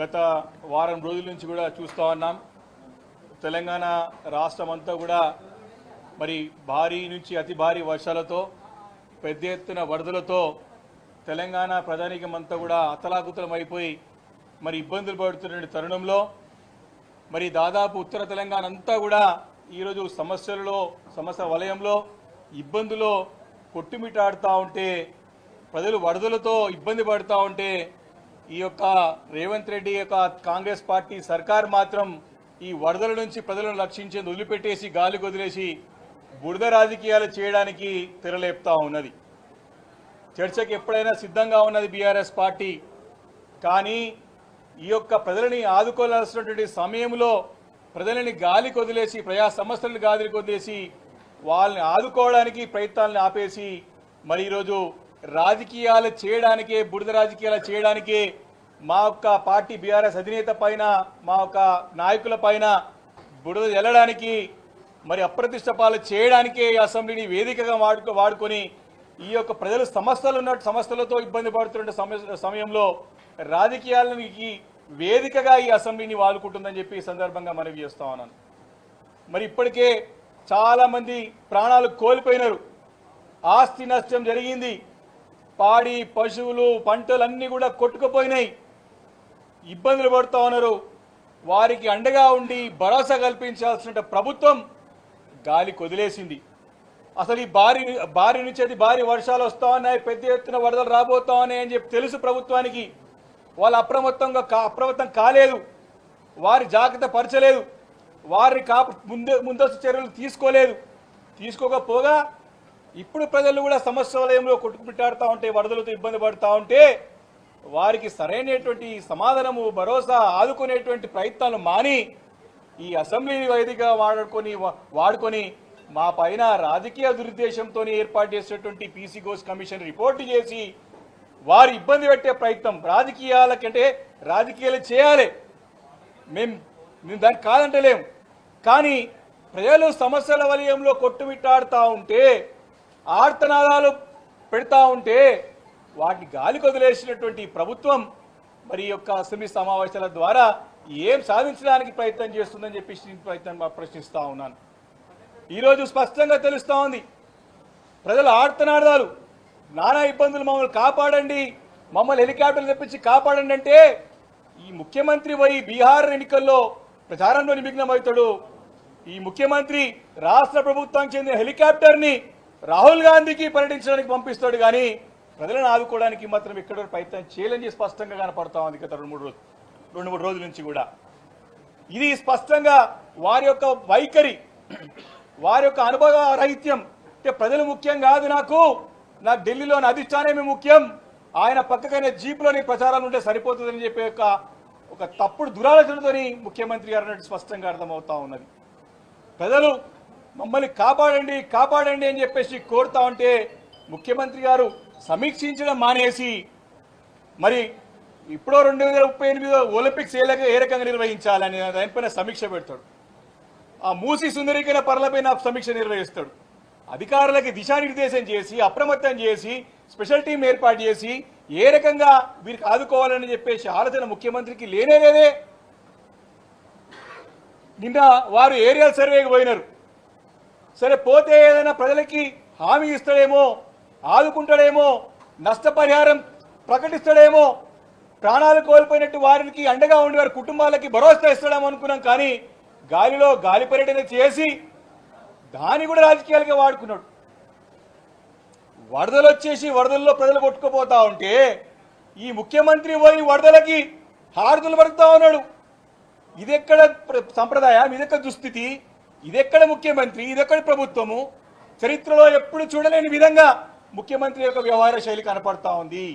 గత వారం రోజుల నుంచి కూడా చూస్తూ ఉన్నాం. తెలంగాణ రాష్ట్రం అంతా కూడా మరి భారీ నుంచి అతి భారీ వర్షాలతో పెద్ద ఎత్తున వరదలతో తెలంగాణ ప్రజానీకం అంతా కూడా అతలాకుతలం అయిపోయి మరి ఇబ్బందులు పడుతున్న తరుణంలో మరి దాదాపు ఉత్తర తెలంగాణ అంతా కూడా ఈరోజు సమస్యలలో సమస్య వలయంలో ఇబ్బందులో కొట్టుమిటాడుతూ ఉంటే ప్రజలు వరదలతో ఇబ్బంది పడుతూ ఉంటే ఈ యొక్క రేవంత్ రెడ్డి యొక్క కాంగ్రెస్ పార్టీ సర్కార్ మాత్రం ఈ వరదల నుంచి ప్రజలను రక్షించేందుకు వదిలిపెట్టేసి గాలి వదిలేసి బురద రాజకీయాలు చేయడానికి తెరలేపుతా ఉన్నది. చర్చకి ఎప్పుడైనా సిద్ధంగా ఉన్నది బీఆర్ఎస్ పార్టీ. కానీ ఈ యొక్క ప్రజలని ఆదుకోవాల్సినటువంటి సమయంలో ప్రజలని గాలి కొదిలేసి ప్రజా సమస్యలను గాలి కొదిలేసి వాళ్ళని ఆదుకోవడానికి ప్రయత్నాలను ఆపేసి మరి ఈరోజు రాజకీయాలు చేయడానికే బురద రాజకీయాలు చేయడానికే మా యొక్క పార్టీ బీఆర్ఎస్ అధినేత పైన మా యొక్క నాయకుల పైన బుడద జల్లడానికి మరి అప్రతిష్ట పాలు చేయడానికే ఈ అసెంబ్లీని వేదికగా వాడుకో వాడుకొని ఈ యొక్క ప్రజలు సమస్యలు ఉన్న సమస్యలతో ఇబ్బంది పడుతున్న సమయంలో రాజకీయాలకి వేదికగా ఈ అసెంబ్లీని వాడుకుంటుందని చెప్పి ఈ సందర్భంగా మనవి చేస్తా ఉన్నాను. మరి ఇప్పటికే చాలామంది ప్రాణాలు కోల్పోయినారు. ఆస్తి నష్టం జరిగింది. పాడి పశువులు పంటలు అన్నీ కూడా కొట్టుకుపోయినాయి. ఇబ్బందులు పడుతూ ఉన్నారు. వారికి అండగా ఉండి భరోసా కల్పించాల్సిన ప్రభుత్వం గాలి కొదిలేసింది. అసలు ఈ భారీ భారీ నుంచి అది భారీ వర్షాలు వస్తా ఉన్నాయి పెద్ద ఎత్తున వరదలు రాబోతా ఉన్నాయి అని చెప్పి తెలుసు ప్రభుత్వానికి. వాళ్ళు అప్రమత్తంగా కా అప్రమత్తం కాలేదు. వారి జాగ్రత్త పరచలేదు. వారిని కాపు ముందు ముందస్తు చర్యలు తీసుకోలేదు. తీసుకోకపోగా ఇప్పుడు ప్రజలు కూడా సమస్య వలయంలో కొట్టుకుమిట్టాడుతూ ఉంటే వరదలతో ఇబ్బంది పడుతూ ఉంటే వారికి సరైనటువంటి సమాధానము భరోసా ఆదుకునేటువంటి ప్రయత్నాలు మాని ఈ అసెంబ్లీ వేదిక వాడుకొని వాడుకొని మా పైన రాజకీయ దురుద్దేశంతో ఏర్పాటు చేసినటువంటి పీసీ ఘోష్ కమిషన్ రిపోర్టు చేసి వారు ఇబ్బంది పెట్టే ప్రయత్నం రాజకీయాలకంటే రాజకీయాలు చేయాలి. మేము మేము దానికి కాదంటలేం. కానీ ప్రజలు సమస్యల వలయంలో కొట్టుమిట్టాడుతూ ఉంటే ఆర్తనాదాలు పెడతా ఉంటే వాటిని గాలి కొదిలేసినటువంటి ప్రభుత్వం మరి యొక్క అసెంబ్లీ సమావేశాల ద్వారా ఏం సాధించడానికి ప్రయత్నం చేస్తుందని చెప్పి ప్రయత్నం ప్రశ్నిస్తూ ఉన్నాను. ఈరోజు స్పష్టంగా తెలుస్తూ ఉంది. ప్రజలు ఆడుతున్నాడాలు నానా ఇబ్బందులు మమ్మల్ని కాపాడండి. మమ్మల్ని హెలికాప్టర్లు తెప్పించి కాపాడండి అంటే ఈ ముఖ్యమంత్రి పోయి బీహార్ ఎన్నికల్లో ప్రచారంలో నిమగ్నమవుతాడు. ఈ ముఖ్యమంత్రి రాష్ట్ర ప్రభుత్వానికి చెందిన హెలికాప్టర్ని రాహుల్ గాంధీకి పర్యటించడానికి పంపిస్తాడు కానీ ప్రజలను ఆదుకోవడానికి మాత్రం ఎక్కడ ప్రయత్నం చేయలేని స్పష్టంగా కనపడతా ఉంది గత రెండు మూడు రోజులు రెండు మూడు రోజుల నుంచి కూడా. ఇది స్పష్టంగా వారి యొక్క వైఖరి వారి యొక్క అనుభవ రహిత్యం అంటే ప్రజలు ముఖ్యం కాదు నాకు. నాకు ఢిల్లీలోని అధిష్టానమే ముఖ్యం. ఆయన పక్కకైనా జీప్లోని ప్రచారాలు ఉంటే సరిపోతుందని చెప్పే ఒక ఒక తప్పుడు దురాలోచనతోని ముఖ్యమంత్రి గారు అన్నట్టు స్పష్టంగా అర్థమవుతా ఉన్నది. ప్రజలు మమ్మల్ని కాపాడండి కాపాడండి అని చెప్పేసి కోరుతా ఉంటే ముఖ్యమంత్రి గారు సమీక్షించడం మానేసి మరి ఇప్పుడో రెండు వేల ముప్పై ఎనిమిదిలో ఒలింపిక్స్ ఏ రకంగా- ఏ రకంగా నిర్వహించాలని దానిపైన సమీక్ష పెడతాడు. ఆ మూసి సుందరీకరణ పనులపైన సమీక్ష నిర్వహిస్తాడు. అధికారులకి దిశానిర్దేశం చేసి అప్రమత్తం చేసి స్పెషల్ టీం ఏర్పాటు చేసి ఏ రకంగా వీరికి ఆదుకోవాలని చెప్పేసి ఆలోచన ముఖ్యమంత్రికి లేనే లేదే. నిన్న వారు ఏరియల్ సర్వేకి పోయినారు. సరే పోతే ఏదైనా ప్రజలకి హామీ ఇస్తాడేమో ఆదుకుంటాడేమో నష్టపరిహారం ప్రకటిస్తాడేమో ప్రాణాలు కోల్పోయినట్టు వారికి అండగా ఉండి వారి కుటుంబాలకి భరోసా ఇస్తాడేమో అనుకున్నాం కానీ గాలిలో గాలి పర్యటన చేసి దాన్ని కూడా రాజకీయాలుగా వాడుకున్నాడు. వరదలు వచ్చేసి వరదల్లో ప్రజలు కొట్టుకుపోతా ఉంటే ఈ ముఖ్యమంత్రి పోయి వరదలకి హారతులు పడుతూ ఉన్నాడు. ఇదెక్కడ సంప్రదాయం? ఇదెక్కడ దుస్థితి? ఇదెక్కడ ముఖ్యమంత్రి? ఇదెక్కడ ప్రభుత్వము? చరిత్రలో ఎప్పుడు చూడలేని విధంగా ముఖ్యమంత్రి యొక్క వ్యవహార శైలి కనపడతా ఉంది.